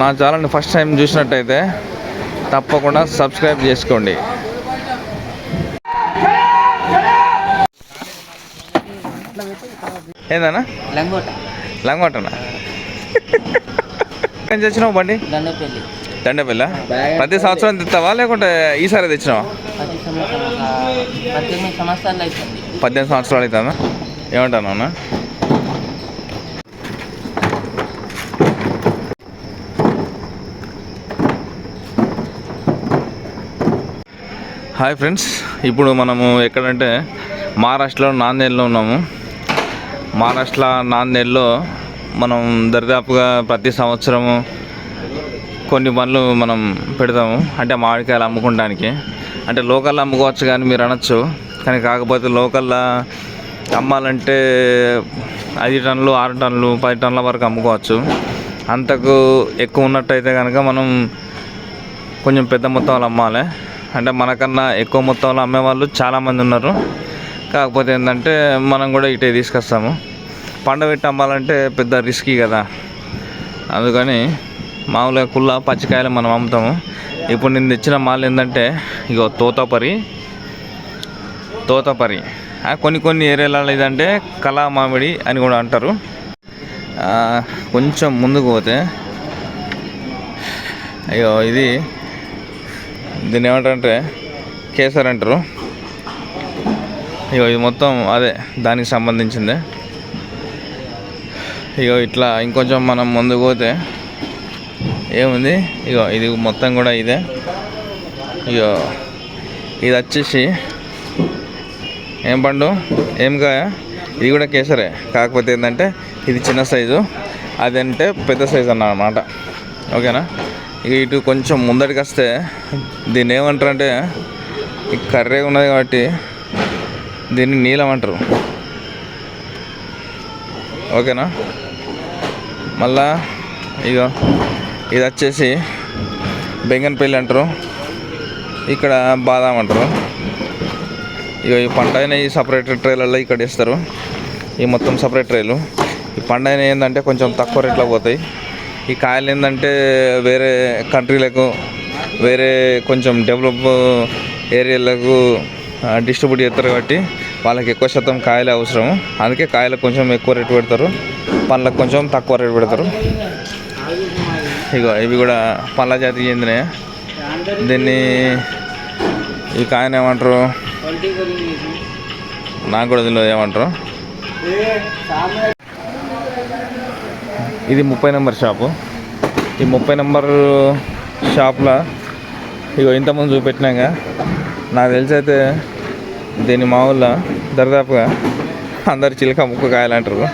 నా ఛానల్ని first time చూసినట్టయితే తప్పకుండా సబ్స్క్రైబ్ చేసుకోండి. ఏందన్నా? లంగోట. లంగోటనా? ఏం తెచ్చినావు బండి? దండపల్లి. దండపిల్ల? ప్రతి సంవత్సరం తెస్తావా లేకుంటే ఈసారి తెచ్చినావా? పద్దెనిమిది సంవత్సరాలు అవుతుందా? ఏమంటాను అన్న హాయ్ ఫ్రెండ్స్ ఇప్పుడు మనము ఎక్కడంటే మహారాష్ట్రలో నాందేడ్లో ఉన్నాము. మహారాష్ట్ర నాందేడ్లో మనం దరిదాపుగా ప్రతి సంవత్సరము కొన్ని పనులు మనం పెడతాము. అంటే మామిడికాయలు అమ్ముకోవడానికి అంటే లోకల్లో అమ్ముకోవచ్చు కానీ మీరు అనొచ్చు. కానీ కాకపోతే లోకల్లో అమ్మాలంటే ఐదు టన్నులు ఆరు టన్నులు పది టన్నుల వరకు అమ్ముకోవచ్చు. అంతకు ఎక్కువ ఉన్నట్టయితే కనుక మనం కొంచెం పెద్ద మొత్తంలో అమ్మాలి. అంటే మనకన్నా ఎక్కువ మొత్తంలో అమ్మేవాళ్ళు చాలామంది ఉన్నారు. కాకపోతే ఏంటంటే మనం కూడా ఇటే తీసుకొస్తాము. పండబెట్టి అమ్మాలంటే పెద్ద రిస్కీ కదా. అందుకని మామూలుగా కుల్ల పచ్చికాయలు మనం అమ్ముతాము. ఇప్పుడు నేను తెచ్చిన మాల్ ఏంటంటే ఇగో తోతపరి. తోతపరి. కొన్ని కొన్ని ఏరియాలలో ఇదంటే కళా మామిడి అని కూడా అంటారు. కొంచెం ముందుకు పోతే అయ్యో ఇది దీన్ని ఏమంటారంటే కేసర్ అంటారు. ఇగో ఇది మొత్తం అదే దానికి సంబంధించిందే. ఇగో ఇట్లా ఇంకొంచెం మనం ముందుకు పోతే ఏముంది? ఇగో ఇది మొత్తం కూడా ఇదే. ఇగో ఇది వచ్చేసి ఏం పండు? ఏం కాయ? ఇది కూడా కేసరే. కాకపోతే ఏంటంటే ఇది చిన్న సైజు. అదంటే పెద్ద సైజు అన్నమాట. ఓకేనా? ఇటు కొంచెం ముందడికి వస్తే దీన్ని ఏమంటారు అంటే ఈ కర్రే ఉన్నది కాబట్టి దీన్ని నీలం అంటారు. ఓకేనా? మళ్ళా ఇక ఇది వచ్చేసి బెంగన్పల్లి అంటారు. ఇక్కడ బాదాం అంటారు. ఇక ఈ పంట అయిన ఈ సపరేట్ ట్రైలలో ఇక్కడ ఇస్తారు ఈ మొత్తం సపరేట్ ట్రైలు ఈ పంట అయిన ఏంటంటే కొంచెం తక్కువ రేట్లో పోతాయి. ఈ కాయలు ఏంటంటే వేరే కంట్రీలకు వేరే కొంచెం డెవలప్ ఏరియాలకు డిస్ట్రిబ్యూట్ చేస్తారు కాబట్టి వాళ్ళకి ఎక్కువ శాతం కాయలే అవసరం. అందుకే కాయలకు కొంచెం ఎక్కువ రేటు పెడతారు. పండ్లకు కొంచెం తక్కువ రేటు పెడతారు. ఇగో ఇవి కూడా పండ్ల జాతికి చెందినవి దీన్ని ఈ కాయని ఏమంటారు? నాకు కూడా దీనిలో ఏమంటారు? ఇది ముప్పై నెంబర్ షాపు. ఈ ముప్పై నెంబర్ షాప్లో ఇగో ఇంతకుముందు చూపెట్టినాక నాకు తెలిసి అయితే దీని మామూలుగా దరిదాపుగా అందరు చిలక ముక్క కాయలు అంటారు.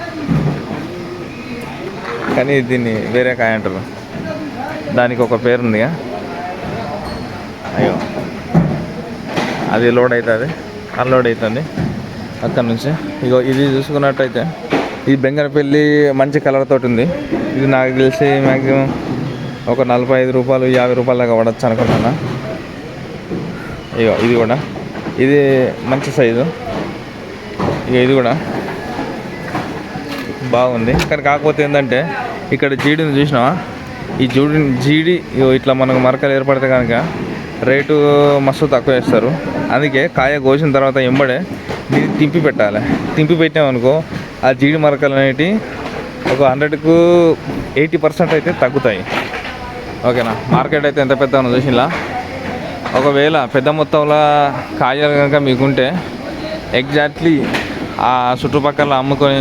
కానీ దీన్ని వేరే కాయ అంటారు. దానికి ఒక పేరు ఉంది అయ్యో. అది లోడ్ అవుతుంది అన్లోడ్ అవుతుంది అక్కడ నుంచి. ఇగో ఇది చూసుకున్నట్టయితే ఈ బెంగన పెళ్ళి మంచి కలర్ తోటి ఉంది. ఇది నాకు తెలిసి మ్యాక్సిమం ఒక నలభై ఐదు రూపాయలు యాభై రూపాయల దాకా పడచ్చు అనుకుంటున్నా. ఇగో ఇది కూడా. ఇది మంచి సైజు. ఇక ఇది కూడా. బాగుంది. కానీ కాకపోతే ఏంటంటే ఇక్కడ జీడిని చూసినావా? ఈ జూడి జీడి ఇగో ఇట్లా మనకు మరకలు ఏర్పడితే కనుక రేటు మస్తు తక్కువ వేస్తారు అందుకే కాయ కోసిన తర్వాత ఎంబడే దీన్ని తింపి పెట్టాలి. తింపి పెట్టామనుకో ఆ జీడి మరకలు అనేవి ఒక హండ్రెడ్కు ఎయిటీ పర్సెంట్ అయితే తగ్గుతాయి. ఓకేనా? మార్కెట్ అయితే ఎంత పెద్ద చూసిలా ఒకవేళ పెద్ద మొత్తంలో కాయలు కనుక మీకుంటే ఎగ్జాక్ట్లీ ఆ చుట్టుపక్కల అమ్ముకొని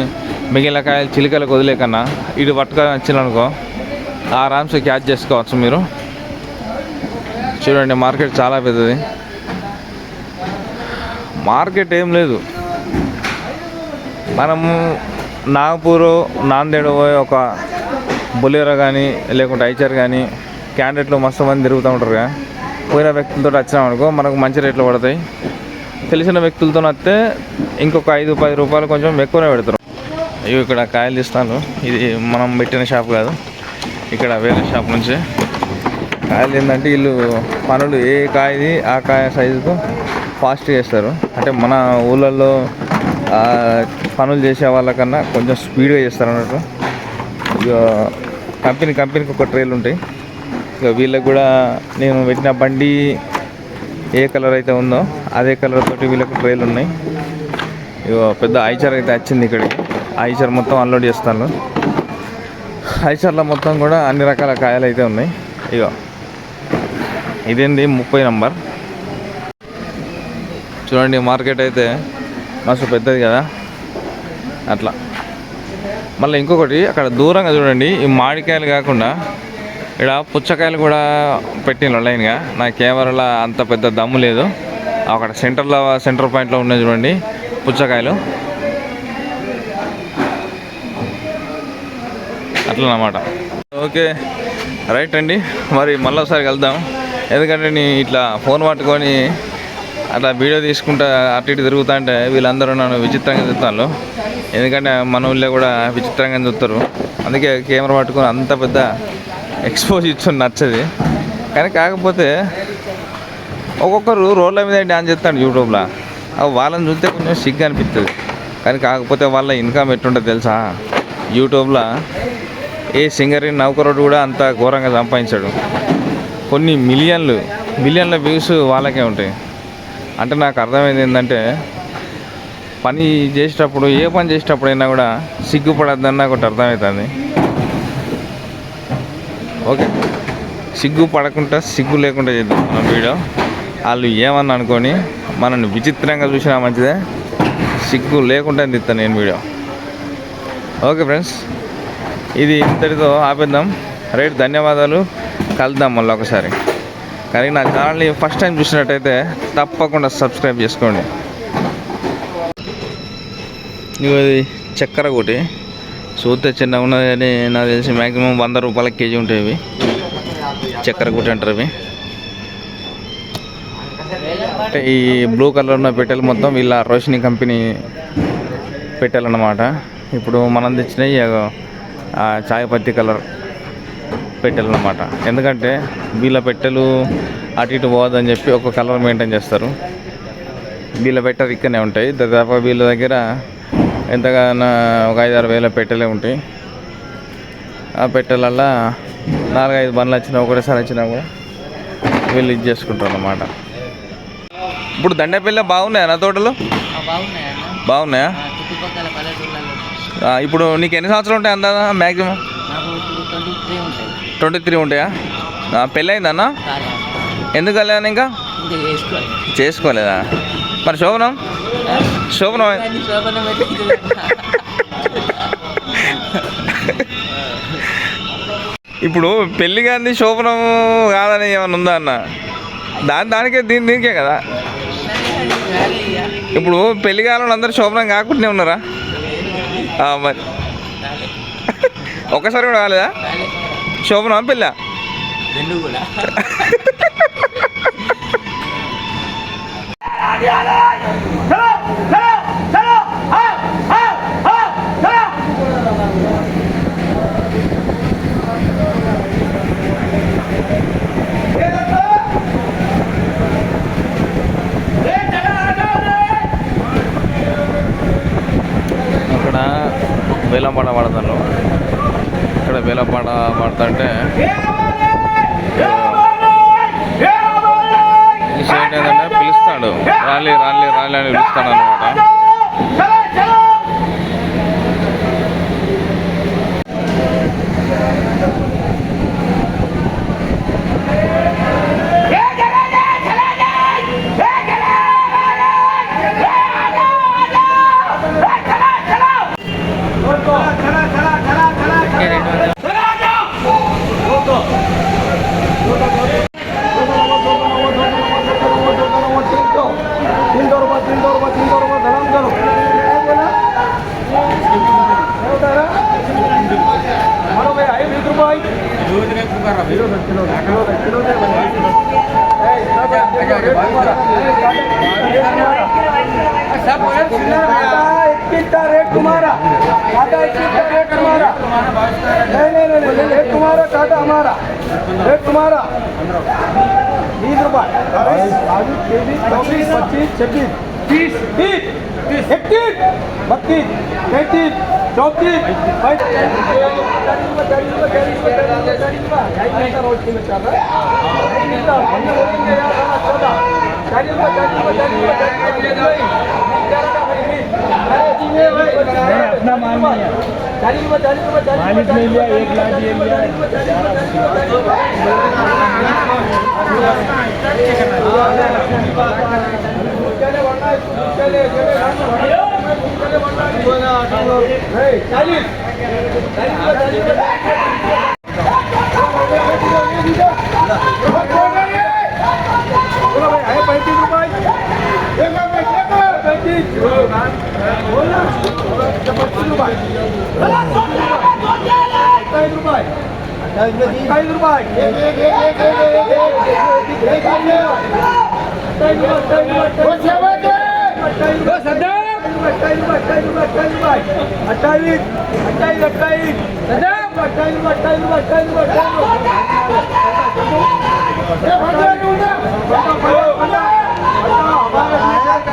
మిగిలిన కాయలు చిలికలకు వదిలేకన్నా ఇటు పట్టుకొని వచ్చిననుకో ఆరామ్స్ క్యాచ్ చేసుకోవచ్చు మీరు. చూడండి మార్కెట్ చాలా పెద్దది. మార్కెట్ ఏం లేదు. మనము నాగపూరు నాందేడు పోయి ఒక బొలేరో కానీ లేకుంటే ఐచర్ కానీ క్యాండిడేట్లు మస్తు మంది తిరుగుతూ ఉంటారు కదా. పోయిన వ్యక్తులతో వచ్చినాం అనుకో మనకు మంచి రేట్లు పడతాయి. తెలిసిన వ్యక్తులతో వస్తే ఇంకొక ఐదు పది రూపాయలు కొంచెం ఎక్కువనే పెడతారు. ఇవి ఇక్కడ కాయలు తీస్తాను. ఇది మనం పెట్టిన షాప్ కాదు. ఇక్కడ వేరే షాప్ నుంచి. కాయలు ఏంటంటే వీళ్ళు పనులు ఏ కాయది ఆ కాయ సైజుకు ఫాస్ట్ చేస్తారు. అంటే మన ఊళ్ళల్లో పనులు చేసే వాళ్ళకన్నా కొంచెం స్పీడ్గా చేస్తారు అన్నట్టు. ఇక కంపెనీ కంపెనీకి ఒక ట్రైల్ ఉంటాయి. ఇక వీళ్ళకి కూడా నేను పెట్టిన బండి ఏ కలర్ అయితే ఉందో అదే కలర్ తోటి వీళ్ళకి ట్రైల్ ఉన్నాయి. ఇగో పెద్ద ఐచర్ అయితే వచ్చింది ఇక్కడికి. ఐచర్ మొత్తం అన్లోడ్ చేస్తాను. ఐచర్లో మొత్తం కూడా అన్ని రకాల కాయలు అయితే ఉన్నాయి. ఇగో ఇదేంది? ముప్పై నంబర్. చూడండి మార్కెట్ అయితే మస్తు పెద్దది కదా. అట్లా. మళ్ళీ ఇంకొకటి అక్కడ దూరంగా చూడండి ఈ మామిడికాయలు కాకుండా ఇక్కడ పుచ్చకాయలు కూడా పెట్టిన లైన్గా నా కెమెరాలో అంత పెద్ద దమ్ము లేదు. అక్కడ సెంటర్లో సెంటర్ పాయింట్లో ఉన్నాయి చూడండి పుచ్చకాయలు. అట్లా అన్నమాట. ఓకే రైట్ అండి మరి మళ్ళీ ఒకసారి కలుద్దాం. ఎందుకంటే నేను ఇట్లా ఫోన్ పట్టుకొని అట్లా వీడియో తీసుకుంటా అటు ఇటు తిరుగుతా అంటే వీళ్ళందరూ నన్ను విచిత్రంగా చెప్తాను ఎందుకంటే మన ఊళ్ళో కూడా విచిత్రంగా చూస్తారు. అందుకే కెమెరా పట్టుకొని అంత పెద్ద ఎక్స్పోజ్ ఇచ్చుని నచ్చది. కానీ కాకపోతే ఒక్కొక్కరు రోడ్ల మీద డ్యాన్స్ చేస్తాడు యూట్యూబ్లో. అవి వాళ్ళని చూస్తే కొంచెం సిగ్గు అనిపిస్తుంది కానీ కాకపోతే వాళ్ళ ఇన్కమ్ ఎట్టుంటుంది తెలుసా? యూట్యూబ్లో ఏ సింగర్ నౌకరుడు కూడా అంత ఘోరంగా సంపాదించాడు. కొన్ని మిలియన్లు మిలియన్ల వ్యూస్ వాళ్ళకే ఉంటాయి. అంటే నాకు అర్థమైంది ఏంటంటే పని చేసేటప్పుడు ఏ పని చేసేటప్పుడైనా కూడా సిగ్గుపడద్దని నాకు ఒకటి అర్థమవుతుంది ఓకే. సిగ్గు పడకుండా సిగ్గు లేకుండా చేద్దాం మన వీడియో. వాళ్ళు ఏమన్నా అనుకొని మనల్ని విచిత్రంగా చూసినా మంచిదే. సిగ్గు లేకుండా తీస్తాను నేను వీడియో. ఓకే ఫ్రెండ్స్ ఇది ఇంతటితో ఆపేద్దాం. రైట్ ధన్యవాదాలు. కలుద్దాం మళ్ళీ ఒకసారి. కానీ నా ఛానల్ని ఫస్ట్ టైం చూసినట్టయితే తప్పకుండా సబ్స్క్రైబ్ చేసుకోండి. ఇగో ఇది చక్కెర ఒకటి చూస్తే చిన్నగా ఉన్నది కానీ నాకు తెలిసి మ్యాక్సిమం వంద రూపాయల కేజీ ఉంటాయి ఇవి. చక్కెర ఒకటి అంటారు ఇవి. అంటే ఈ బ్లూ కలర్ ఉన్న పెట్టెలు మొత్తం వీళ్ళ రోషిని కంపెనీ పెట్టాలన్నమాట. ఇప్పుడు మనం తెచ్చినవి ఆ చాయ్ పత్తి కలర్ పెట్టెలు అన్నమాట ఎందుకంటే వీళ్ళ పెట్టెలు అటు ఇటు పోవద్దని చెప్పి ఒక కలర్ మెయింటైన్ చేస్తారు. వీళ్ళ పెట్టెలు ఇక్కడనే ఉంటాయి. దాదాపు వీళ్ళ దగ్గర ఎంతగానో ఒక ఐదు ఆరు వేల పెట్టెలే ఉంటాయి. ఆ పెట్టెలల్లా నాలుగైదు బండ్లు వచ్చినా ఒకటేసారి వచ్చినా కూడా వీళ్ళు ఇది చేసుకుంటారు అన్నమాట ఇప్పుడు దండపల్లి బాగున్నాయా నా తోటలు? బాగున్నాయా ఇప్పుడు నీకు ఎన్ని సంవత్సరాలు ఉంటాయి అందా మ్యాక్సిమం ట్వంటీ త్రీ ఉంటాయి. పెళ్ళయిందన్నా కాలే ఎందుకు వెళ్ళాను ఇంకా? చేసుకోలేదా? మరి శోభనం? శోభనం ఇప్పుడు పెళ్ళి కానీ శోభనం కాదని ఏమైనా ఉందా అన్న? దాని దానికే దీని దీనికే కదా? ఇప్పుడు పెళ్ళి కాలంలో అందరూ శోభనం కాకుండానే ఉన్నారా? మరి. ఒక్కసారి కూడా కాలేదా? శోభనం పెళ్ళా? రెండు కూడా. అక్కడ వేలంపాట పడతాను ఇక్కడ వేలంపాట పడుతుంటే ఈ సైడ్ ఏంటంటే పిలుస్తాడు రాలి రాలి రాలే అని పిలుస్తాడు అనమాట तुम्हारा। नहीं नहीं नहीं नहीं रेट तुम्हारा टाटा हमारा। रेट तुम्हारा। बीस रुपये आलू तेईस, चौबीस, पच्चीस, छब्बीस। तीस तीस इकतीस, बत्तीस तैंतीस चौतीस भाई अपना माल नहीं है मालिक ने लिया एक लाख ये लिया चालीस चालीस અઠાવીસ અઠાવીસ અઠાવીસ અઠાવીસ અઠાવીસ અઠાવીસ અઠાવીસ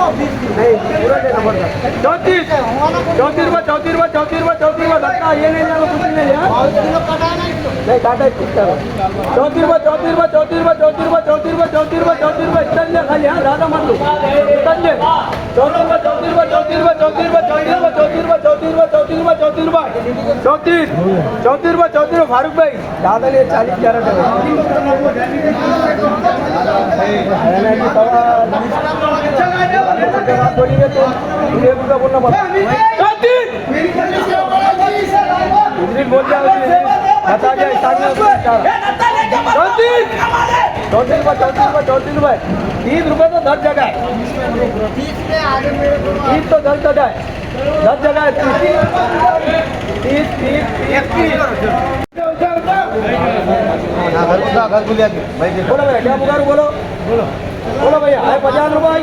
चौतीस चौतीस चौतीस चौतीस चौतीस ये नहीं कुछ नहीं ಜ್ಯೋತಿರ್ವ ಜ್ಯೋತಿರ್ವ ಜ್ಯೋತಿರ್ವ ಜ್ಯೋತಿರ್ವ ಜ್ಯೋತಿರ್ವ ಜ್ಯೋತಿರ್ವ ಜ್ಯೋತಿರ್ವ ಇತ್ತಲ್ಲೇ ಖಾಲಿ ಹಾ ದಾದ ಮಾಡು ಇತ್ತಲ್ಲೇ ಜ್ಯೋತಿರ್ವ ಜ್ಯೋತಿರ್ವ ಜ್ಯೋತಿರ್ವ ಜ್ಯೋತಿರ್ವ ಜ್ಯೋತಿರ್ವ ಜ್ಯೋತಿರ್ವ ಜ್ಯೋತಿರ್ವ ಜ್ಯೋತಿರ್ವ ಜ್ಯೋತಿರ್ವ ಜ್ಯೋತಿರ್ ಜ್ಯೋತಿರ್ವ ಜ್ಯೋತಿರ್ವ ಫಾರೂಕ್ ಭಾಯಿ ದಾದಲೇ ಚಾಲಿ ಕ್ಯಾರೆಟ್ বলিবে তো গুরুত্বপূর্ণ বলতে বলতে નતાજા ઇસાનનો ચોતીન ચોતીન ભાઈ ચોતીન ભાઈ ચોતીન ભાઈ तीस रुपए तो दस जगह है तीस तो दस जगह है दस जगह है तीस तीस तीस घर बोलो बेटा बुखार बोलो बोलो बोलो भैया है पचास रुपये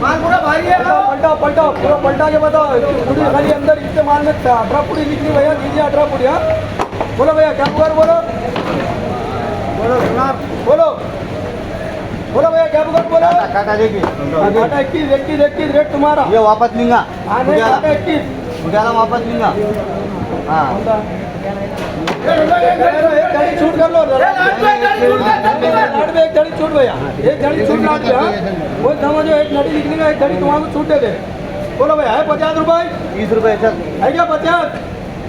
माल पूरा भारी है पलटा पलटा पूरा पलटा के बताओ। पूरी खाली अंदर इसके माल में अठारह पूरी निकली भैया दीजिए अठारह पूरी हाँ? बोलो भैया क्या पुकार बोलो? बोलो बोलो। बोलो भैया क्या पुकार बोलो? काटा इक्कीस इक्कीस इक्कीस रेट तुम्हारा। ये वापस लूँगा। हाँ इक्कीस। मुझे वापस लूँगा। हाँ। घड़ी छूट कर लो एक घड़ी छूट भैया एक घड़ी छूट लाट में हाँ वो समझो एक घड़ी निकली एक घड़ी तुम्हारा छूट दे दे बोलो भैया है पचास रुपये तीस रुपए है क्या पचास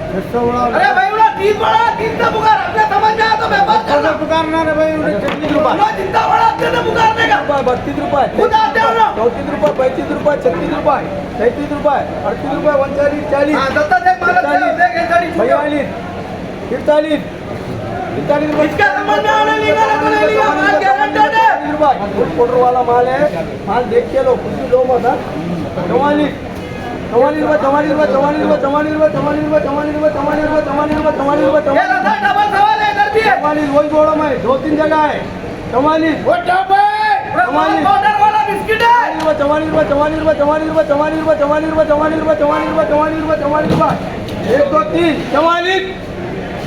अरे भाई उन्हें तीस बड़ा तीस का पुकार अपने समझ में तो मैं बात कर रहा हूँ पुकारना रे भाई छत्तीस रुपये उन्हें जितना बड़ा अपने से पुकारने का बत्तीस रुपये खुद आते हो ना चौतीस रुपये पैंतीस रुपये छत्तीस रुपये तैंतीस रुपये अड़तीस रुपये उनचालीस चालीस हाँ इकतालीस इकतालीस रुपये तो है वाला माल है माल देख के लो कुछ लो मत हाँ चौवालीस चौवालीस रुपये चौवालीस रुपये चौवालीस रुपये चौवालीस रुपये चौवालीस रुपये चौवालीस रुपये चौवालीस रुपये चौवालीस रुपये चौवालीस रुपये ये रथा डबल सवाल है इधर भी है चौवालीस वही जोड़ो मैं दो तीन जगह है चौवालीस वो डबल चौवालीस। पाउडर वाला बिस्किट है चौवालीस रुपये चौवालीस रुपये चौवालीस रुपये चौवालीस रुपये चौवालीस रुपये चौवालीस रुपये चौवालीस रुपये चौवालीस रुपये चौवालीस रुपये चौवालीस रुपये एक दो तीन चौवालीस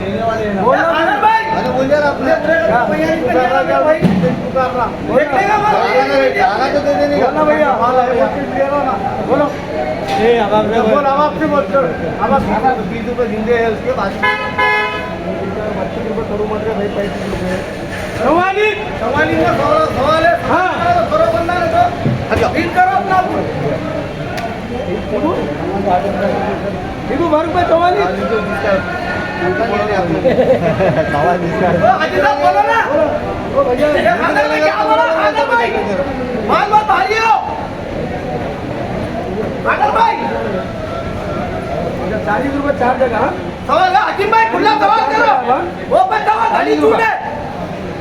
लेने वाले हैं अरे बोल यार आपने तो दे देने का भैया बोलो बोल हम आपसे बोल हम आप बीस रुपये जिंदे है उसके बाद बच्चे रुपये करो मत रहे भाई पैंतीस रुपये सवाल सवाल सवाल है हाँ बरो बनना है। ભીડ કરો ના ભીડું ભાર્ગભાઈ તમારી ચાલીસ રૂપિયા ચાર જગા સવાલ હાકીમભાઈ ખુલ્લા સવાલ કરો. ઓ પણ સવાલ ચાલીસ રૂપિયા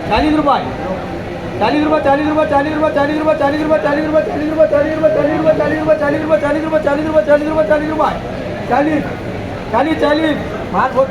ચાલીસ રૂપિયા चालीस रुपये चालीस रुपये चालीस रुपये चालीस रुपये चालीस रुपये चालीस रुपये चालीस रुपये चालीस रुपये चालीस रुपये चालीस रुपये चालीस रुपये चालीस रुपये चालीस रुपये चालीस रुपये चालीस रुपये चालीस चालीस चालीस चालीस भारत बहुत